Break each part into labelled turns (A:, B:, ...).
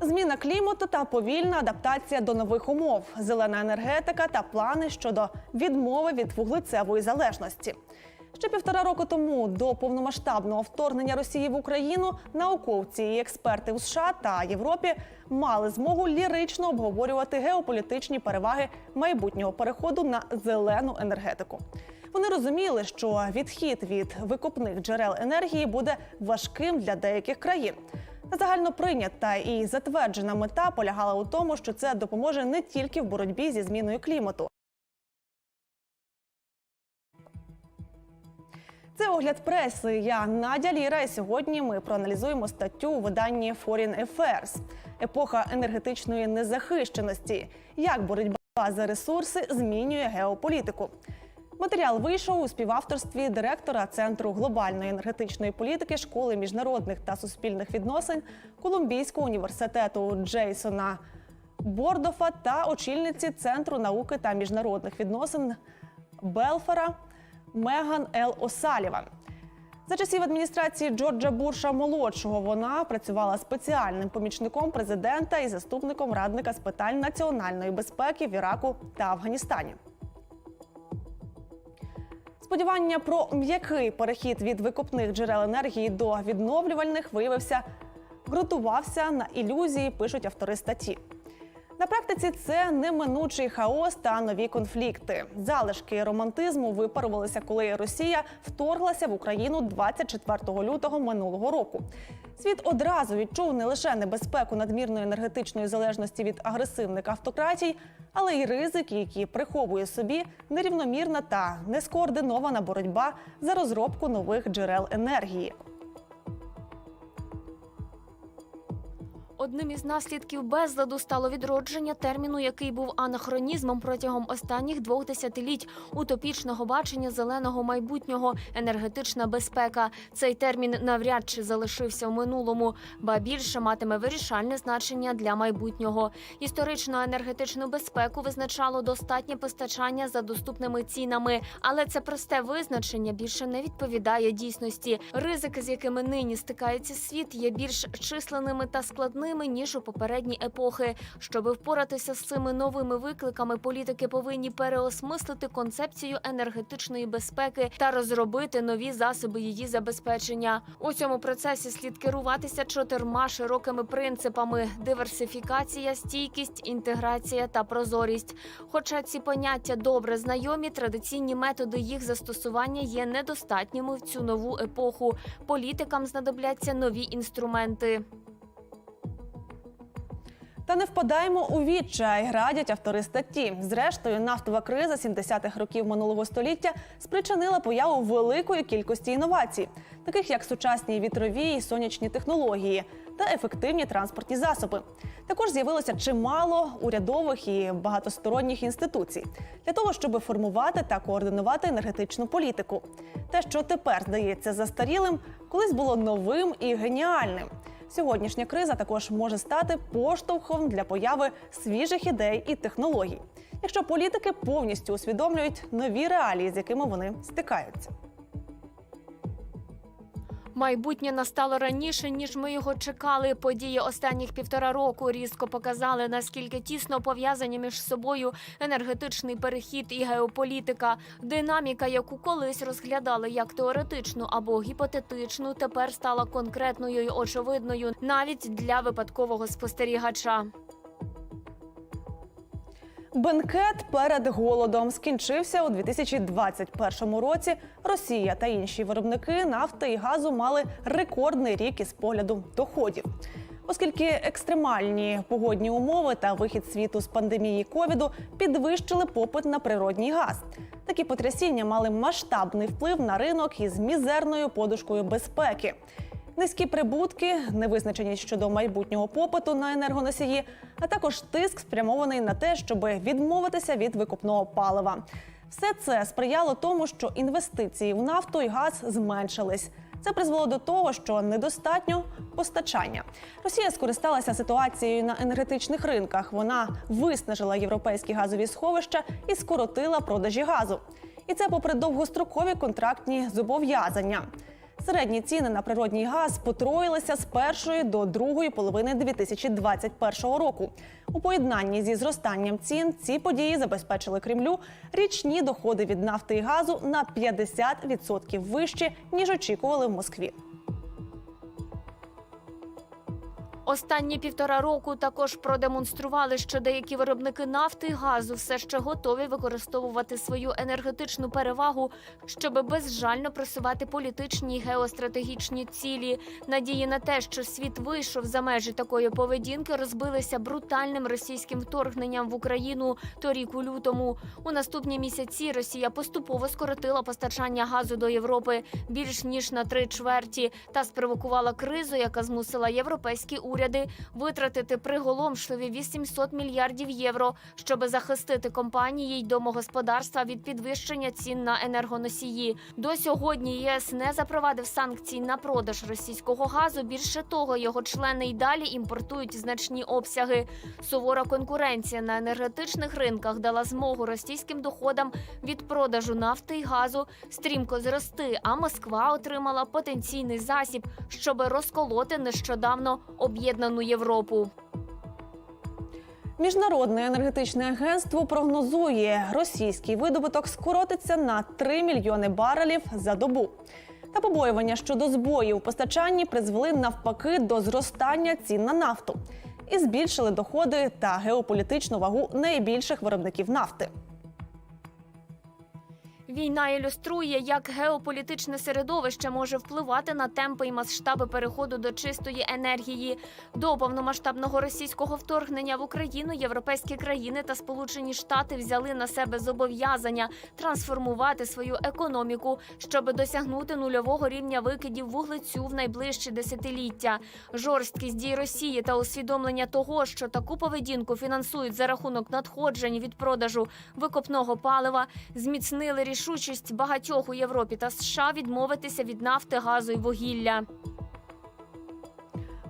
A: Зміна клімату та повільна адаптація до нових умов, зелена енергетика та плани щодо відмови від вуглецевої залежності. Ще півтора року тому до повномасштабного вторгнення Росії в Україну науковці і експерти у США та Європі мали змогу лірично обговорювати геополітичні переваги майбутнього переходу на зелену енергетику. Вони розуміли, що відхід від викопних джерел енергії буде важким для деяких країн. Загально прийнята і затверджена мета полягала у тому, що це допоможе не тільки в боротьбі зі зміною клімату. Це огляд преси. Я Надя Ліра. І сьогодні ми проаналізуємо статтю у виданні Foreign Affairs епоха енергетичної незахищеності. Як боротьба за ресурси змінює геополітику. Матеріал вийшов у співавторстві директора Центру глобальної енергетичної політики школи міжнародних та суспільних відносин Колумбійського університету Джейсона Бордофа та очільниці Центру науки та міжнародних відносин Белфера Меган Ел Осаліван. За часів адміністрації Джорджа Бурша молодшого вона працювала спеціальним помічником президента і заступником радника з питань національної безпеки в Іраку та Афганістані. Сподівання про м'який перехід від викопних джерел енергії до відновлювальних виявився ґрунтувався на ілюзії, пишуть автори статті. На практиці це неминучий хаос та нові конфлікти. Залишки романтизму випарувалися, коли Росія вторглася в Україну 24 лютого минулого року. Світ одразу відчув не лише небезпеку надмірної енергетичної залежності від агресивних автократій, але й ризики, які приховує собі нерівномірна та нескоординована боротьба за розробку нових джерел енергії.
B: Одним із наслідків безладу стало відродження терміну, який був анахронізмом протягом останніх двох десятиліть утопічного бачення зеленого майбутнього енергетична безпека. Цей термін навряд чи залишився в минулому, ба більше матиме вирішальне значення для майбутнього. Історично енергетичну безпеку визначало достатнє постачання за доступними цінами, але це просте визначення більше не відповідає дійсності. Ризики, з якими нині стикається світ, є більш численними та складними ніж у попередні епохи. Щоби впоратися з цими новими викликами, політики повинні переосмислити концепцію енергетичної безпеки та розробити нові засоби її забезпечення. У цьому процесі слід керуватися чотирма широкими принципами: диверсифікація, стійкість, інтеграція та прозорість. Хоча ці поняття добре знайомі, традиційні методи їх застосування є недостатніми в цю нову епоху. Політикам знадобляться нові інструменти.
A: Та не впадаємо у відчай, радять автори статті. Зрештою, нафтова криза 70-х років минулого століття спричинила появу великої кількості інновацій, таких як сучасні вітрові і сонячні технології та ефективні транспортні засоби. Також з'явилося чимало урядових і багатосторонніх інституцій для того, щоб формувати та координувати енергетичну політику. Те, що тепер здається застарілим, колись було новим і геніальним. Сьогоднішня криза також може стати поштовхом для появи свіжих ідей і технологій, якщо політики повністю усвідомлюють нові реалії, з якими вони стикаються.
B: Майбутнє настало раніше, ніж ми його чекали. Події останніх півтора року різко показали, наскільки тісно пов'язані між собою енергетичний перехід і геополітика. Динаміка, яку колись розглядали як теоретичну або гіпотетичну, тепер стала конкретною і очевидною навіть для випадкового спостерігача.
A: Бенкет перед голодом скінчився у 2021 році. Росія та інші виробники нафти і газу мали рекордний рік із погляду доходів. Оскільки екстремальні погодні умови та вихід світу з пандемії ковіду підвищили попит на природній газ. Такі потрясіння мали масштабний вплив на ринок із мізерною подушкою безпеки. Низькі прибутки, невизначеність щодо майбутнього попиту на енергоносії, а також тиск спрямований на те, щоб відмовитися від викопного палива. Все це сприяло тому, що інвестиції в нафту і газ зменшились. Це призвело до того, що недостатньо постачання. Росія скористалася ситуацією на енергетичних ринках. Вона виснажила європейські газові сховища і скоротила продажі газу. І це попри довгострокові контрактні зобов'язання. Середні ціни на природній газ потроїлися з першої до другої половини 2021 року. У поєднанні зі зростанням цін ці події забезпечили Кремлю річні доходи від нафти і газу на 50% вище ніж очікували в Москві.
B: Останні півтора року також продемонстрували, що деякі виробники нафти і газу все ще готові використовувати свою енергетичну перевагу, щоб безжально просувати політичні й геостратегічні цілі. Надії на те, що світ вийшов за межі такої поведінки, розбилися брутальним російським вторгненням в Україну торік у лютому. У наступні місяці Росія поступово скоротила постачання газу до Європи більш ніж на три чверті та спровокувала кризу, яка змусила європейські уряди витратити приголомшливі 800 мільярдів євро, щоб захистити компанії й домогосподарства від підвищення цін на енергоносії. До сьогодні ЄС не запровадив санкцій на продаж російського газу. Більше того, його члени й далі імпортують значні обсяги. Сувора конкуренція на енергетичних ринках дала змогу російським доходам від продажу нафти й газу стрімко зрости. А Москва отримала потенційний засіб, щоб розколоти нещодавно об'єднану Європу.
A: Міжнародне енергетичне агентство прогнозує, російський видобуток скоротиться на 3 мільйони барелів за добу. Та побоювання щодо збоїв у постачанні призвели навпаки до зростання цін на нафту і збільшили доходи та геополітичну вагу найбільших виробників нафти.
B: Війна ілюструє, як геополітичне середовище може впливати на темпи і масштаби переходу до чистої енергії. До повномасштабного російського вторгнення в Україну європейські країни та Сполучені Штати взяли на себе зобов'язання трансформувати свою економіку, щоб досягнути нульового рівня викидів вуглецю в найближчі десятиліття. Жорсткість дій Росії та усвідомлення того, що таку поведінку фінансують за рахунок надходжень від продажу викопного палива, зміцнили рішучість багатьох у Європі та США відмовитися від нафти, газу і вугілля.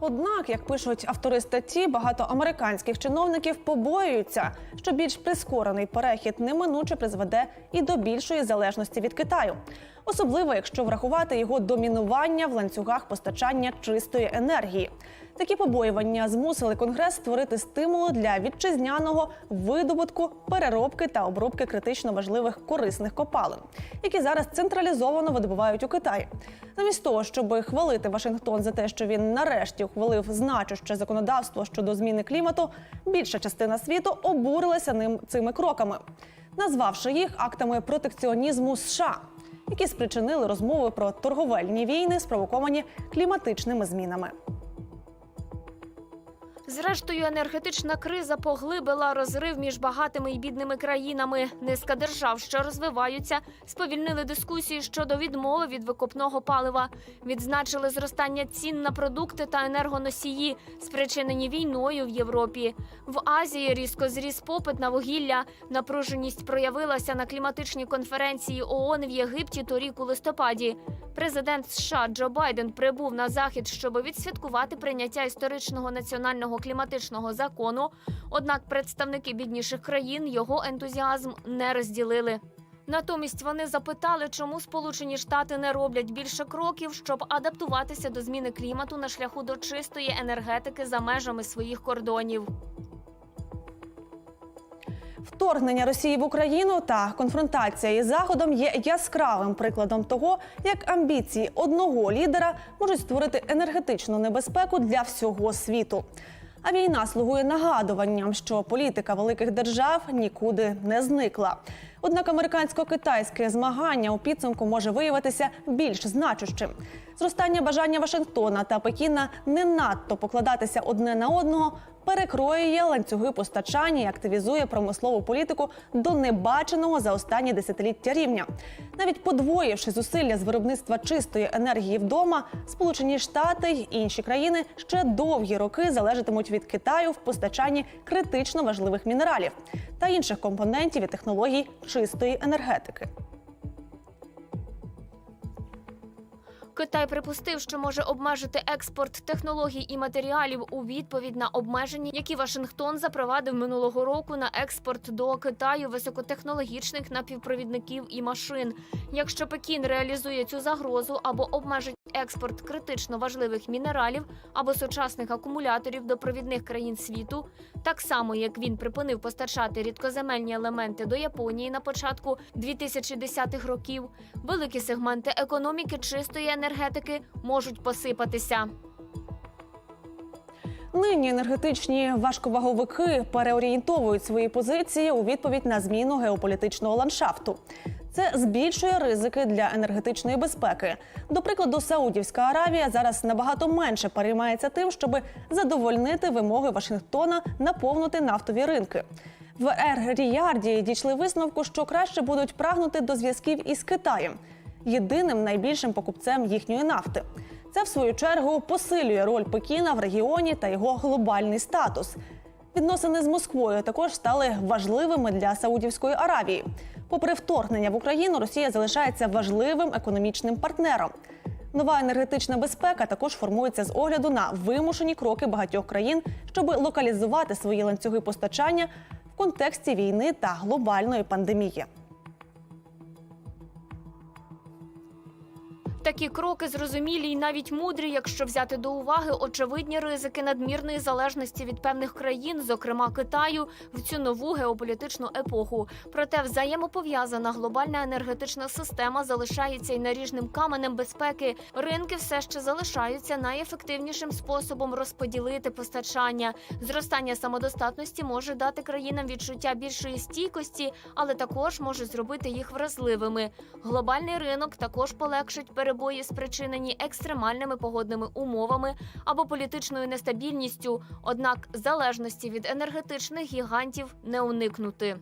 A: Однак, як пишуть автори статті, багато американських чиновників побоюються, що більш прискорений перехід неминуче призведе і до більшої залежності від Китаю, особливо якщо врахувати його домінування в ланцюгах постачання чистої енергії. Такі побоювання змусили конгрес створити стимули для вітчизняного видобутку, переробки та обробки критично важливих корисних копалин, які зараз централізовано видобувають у Китаї. Замість того, щоб хвалити Вашингтон за те, що він нарешті ухвалив значуще законодавство щодо зміни клімату, більша частина світу обурилася ним цими кроками, назвавши їх актами протекціонізму США, які спричинили розмови про торговельні війни, спровоковані кліматичними змінами.
B: Зрештою, енергетична криза поглибила розрив між багатими і бідними країнами. Низка держав, що розвиваються, сповільнили дискусії щодо відмови від викопного палива. Відзначили зростання цін на продукти та енергоносії, спричинені війною в Європі. В Азії різко зріс попит на вугілля. Напруженість проявилася на кліматичній конференції ООН в Єгипті торік у листопаді. Президент США Джо Байден прибув на захід, щоб відсвяткувати прийняття історичного національного кліматичного закону. Однак представники бідніших країн його ентузіазм не розділили. Натомість вони запитали, чому Сполучені Штати не роблять більше кроків, щоб адаптуватися до зміни клімату на шляху до чистої енергетики за межами своїх кордонів.
A: Вторгнення Росії в Україну та конфронтація із Заходом є яскравим прикладом того, як амбіції одного лідера можуть створити енергетичну небезпеку для всього світу. А війна слугує нагадуванням, що політика великих держав нікуди не зникла. Однак американсько-китайське змагання у підсумку може виявитися більш значущим. Зростання бажання Вашингтона та Пекіна не надто покладатися одне на одного перекроює ланцюги постачання і активізує промислову політику до небаченого за останні десятиліття рівня. Навіть подвоївши зусилля з виробництва чистої енергії вдома, Сполучені Штати й інші країни ще довгі роки залежатимуть від Китаю в постачанні критично важливих мінералів та інших компонентів і технологій чистої енергетики.
B: Китай припустив, що може обмежити експорт технологій і матеріалів у відповідь на обмеження, які Вашингтон запровадив минулого року на експорт до Китаю високотехнологічних напівпровідників і машин. Якщо Пекін реалізує цю загрозу або обмежить експорт критично важливих мінералів або сучасних акумуляторів до провідних країн світу, так само як він припинив постачати рідкоземельні елементи до Японії на початку 2010-х років, великі сегменти економіки чистої енергетики можуть посипатися.
A: Нині енергетичні важковаговики переорієнтовують свої позиції у відповідь на зміну геополітичного ландшафту. Це збільшує ризики для енергетичної безпеки. До прикладу, Саудівська Аравія зараз набагато менше переймається тим, щоб задовольнити вимоги Вашингтона наповнити нафтові ринки. В Ер-Ріярді дійшли висновку, що краще будуть прагнути до зв'язків із Китаєм, єдиним найбільшим покупцем їхньої нафти. Це в свою чергу посилює роль Пекіна в регіоні та його глобальний статус. Відносини з Москвою також стали важливими для Саудівської Аравії. Попри вторгнення в Україну, Росія залишається важливим економічним партнером. Нова енергетична безпека також формується з огляду на вимушені кроки багатьох країн, щоб локалізувати свої ланцюги постачання в контексті війни та глобальної пандемії.
B: Такі кроки зрозумілі і навіть мудрі, якщо взяти до уваги очевидні ризики надмірної залежності від певних країн, зокрема Китаю, в цю нову геополітичну епоху. Проте взаємопов'язана глобальна енергетична система залишається й наріжним каменем безпеки. Ринки все ще залишаються найефективнішим способом розподілити постачання. Зростання самодостатності може дати країнам відчуття більшої стійкості, але також може зробити їх вразливими. Глобальний ринок також полегшить перебої, спричинені екстремальними погодними умовами або політичною нестабільністю. Однак залежності від енергетичних гігантів не уникнути.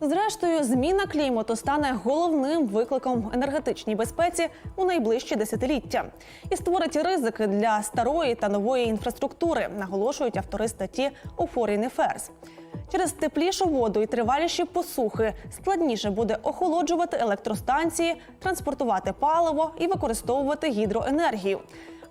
A: Зрештою, зміна клімату стане головним викликом енергетичній безпеці у найближчі десятиліття і створить ризики для старої та нової інфраструктури, наголошують автори статті у Foreign Affairs. Через теплішу воду і триваліші посухи складніше буде охолоджувати електростанції, транспортувати паливо і використовувати гідроенергію.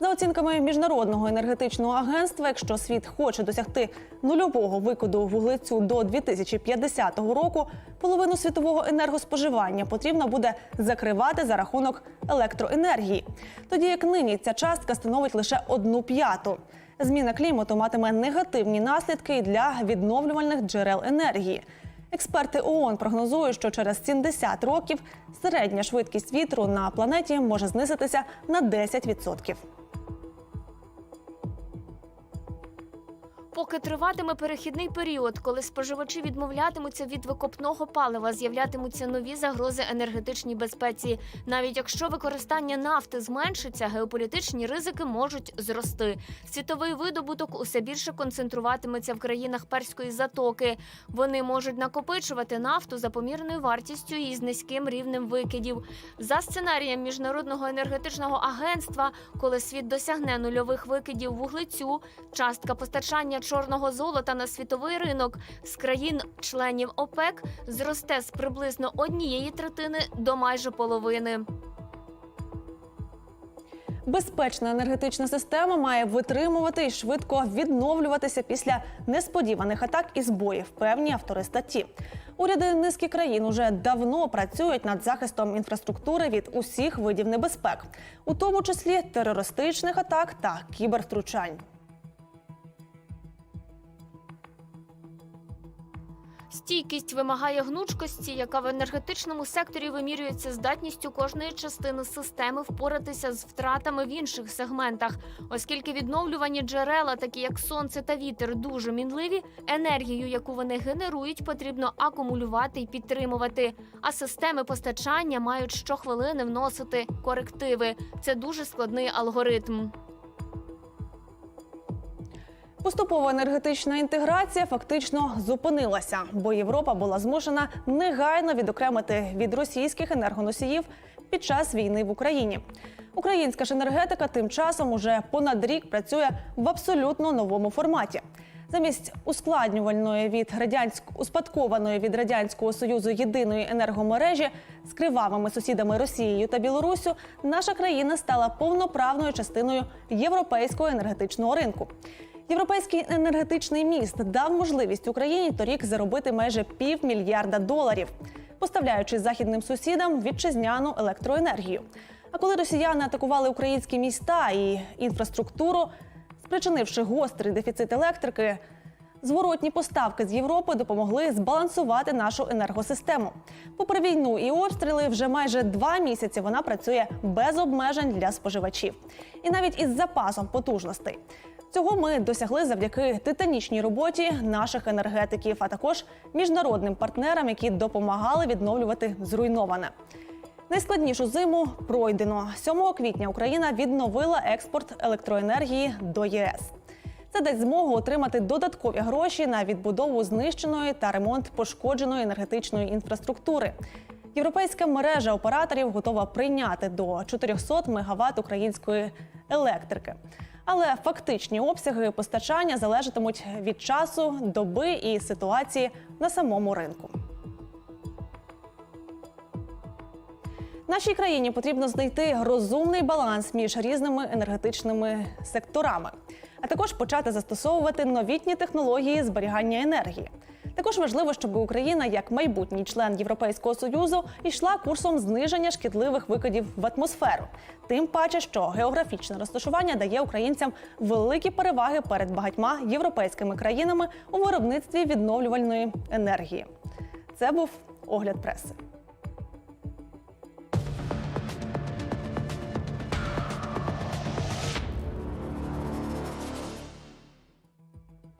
A: За оцінками міжнародного енергетичного агентства, якщо світ хоче досягти нульового викиду вуглецю до 2050 року, половину світового енергоспоживання потрібно буде закривати за рахунок електроенергії. Тоді як нині ця частка становить лише одну п'яту. Зміна клімату матиме негативні наслідки для відновлювальних джерел енергії. Експерти ООН прогнозують, що через 70 років середня швидкість вітру на планеті може знизитися на 10%.
B: Поки триватиме перехідний період, коли споживачі відмовлятимуться від викопного палива, з'являтимуться нові загрози енергетичній безпеці. Навіть якщо використання нафти зменшиться, геополітичні ризики можуть зрости. Світовий видобуток усе більше концентруватиметься в країнах перської затоки. Вони можуть накопичувати нафту за помірною вартістю і з низьким рівнем викидів. За сценарієм міжнародного енергетичного агентства, коли світ досягне нульових викидів вуглецю, частка постачання чорного золота на світовий ринок з країн-членів ОПЕК зросте з приблизно однієї третини до майже половини.
A: Безпечна енергетична система має витримувати і швидко відновлюватися після несподіваних атак і збоїв, певні автори статті. Уряди низки країн уже давно працюють над захистом інфраструктури від усіх видів небезпек, у тому числі терористичних атак та кібервтручань.
B: Стійкість вимагає гнучкості, яка в енергетичному секторі вимірюється здатністю кожної частини системи впоратися з втратами в інших сегментах, оскільки відновлювані джерела, такі як сонце та вітер, дуже мінливі. Енергію, яку вони генерують, потрібно акумулювати і підтримувати. А системи постачання мають щохвилини вносити корективи. Це дуже складний алгоритм.
A: Поступова енергетична інтеграція фактично зупинилася, бо Європа була змушена негайно відокремити від російських енергоносіїв під час війни в Україні. Українська ж енергетика тим часом уже понад рік працює в абсолютно новому форматі. Замість ускладнювальної від радянськ... успадкованої від радянського союзу єдиної енергомережі з кривавими сусідами Росією та Білоруссю, наша країна стала повноправною частиною європейського енергетичного ринку. Європейський енергетичний міст дав можливість Україні торік заробити майже півмільярда доларів, поставляючи західним сусідам вітчизняну електроенергію. А коли росіяни атакували українські міста і інфраструктуру, спричинивши гострий дефіцит електрики, Зворотні поставки з Європи допомогли збалансувати нашу енергосистему. Попри війну і обстріли, вже майже два місяці вона працює без обмежень для споживачів, і навіть із запасом потужностей. Цього ми досягли завдяки титанічній роботі наших енергетиків, а також міжнародним партнерам, які допомагали відновлювати зруйноване. Найскладнішу зиму пройдено 7 квітня. Україна відновила експорт електроенергії до ЄС. Це дасть змогу отримати додаткові гроші на відбудову знищеної та ремонт пошкодженої енергетичної інфраструктури. Європейська мережа операторів готова прийняти до 400 МВт української електрики. Але фактичні обсяги постачання залежатимуть від часу, доби і ситуації на самому ринку. Нашій країні потрібно знайти розумний баланс між різними енергетичними секторами, а також почати застосовувати новітні технології зберігання енергії. Також важливо, щоб Україна, як майбутній член Європейського союзу, йшла курсом зниження шкідливих викидів в атмосферу. Тим паче, що географічне розташування дає українцям великі переваги перед багатьма європейськими країнами у виробництві відновлювальної енергії. Це був огляд преси.